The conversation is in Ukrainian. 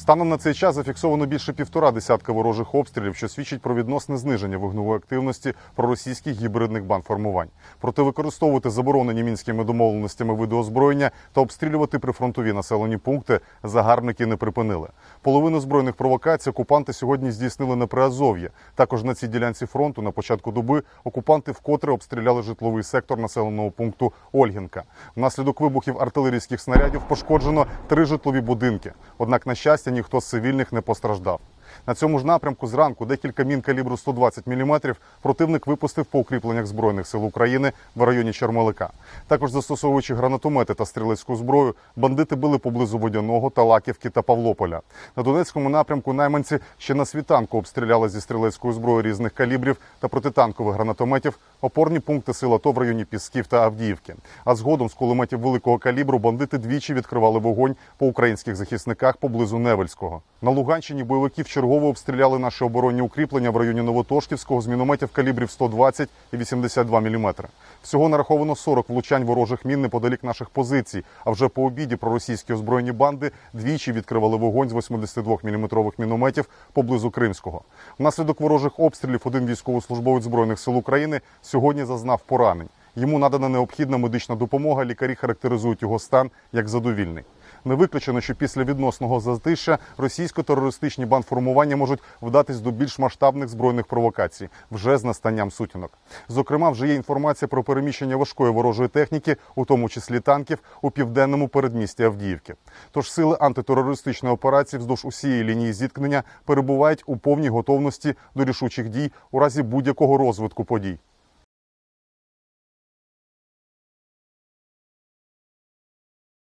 Станом на цей час зафіксовано більше півтора десятка ворожих обстрілів, що свідчить про відносне зниження вогневої активності проросійських гібридних бандформувань. Проте використовувати заборонені мінськими домовленостями види озброєння та обстрілювати прифронтові населені пункти загарбники не припинили. Половину збройних провокацій окупанти сьогодні здійснили на Приазов'ї. Також на цій ділянці фронту на початку доби окупанти вкотре обстріляли житловий сектор населеного пункту Ольгінка. Внаслідок вибухів артилерійських снарядів пошкоджено три житлові будинки. Однак, на щастя, ніхто з цивільних не постраждав. На цьому ж напрямку зранку декілька мін калібру 120 мм противник випустив по укріпленнях збройних сил України в районі Чермелика. Також застосовуючи гранатомети та стрілецьку зброю, бандити били поблизу Водяного, Талаківки та Павлополя. На Донецькому напрямку найманці ще на світанку обстріляли зі стрілецької зброї різних калібрів та протитанкових гранатометів опорні пункти сил АТО в районі Пісків та Авдіївки. А згодом з кулеметів великого калібру бандити двічі відкривали вогонь по українських захисниках поблизу Невельського. На Луганщині бойовики вчергово обстріляли наші оборонні укріплення в районі Новотошківського з мінометів калібрів 120 і 82 мм. Всього нараховано 40 влучань ворожих мін неподалік наших позицій. А вже по обіді проросійські озброєні банди двічі відкривали вогонь з 82 мм мінометів поблизу Кримського. Внаслідок ворожих обстрілів один військовослужбовець збройних сил України сьогодні зазнав поранень. Йому надана необхідна медична допомога. Лікарі характеризують його стан як задовільний. Не виключено, що після відносного затища російсько-терористичні бандформування можуть вдатись до більш масштабних збройних провокацій вже з настанням сутінок. Зокрема, вже є інформація про переміщення важкої ворожої техніки, у тому числі танків, у південному передмісті Авдіївки. Тож сили антитерористичної операції вздовж усієї лінії зіткнення перебувають у повній готовності до рішучих дій у разі будь-якого розвитку подій.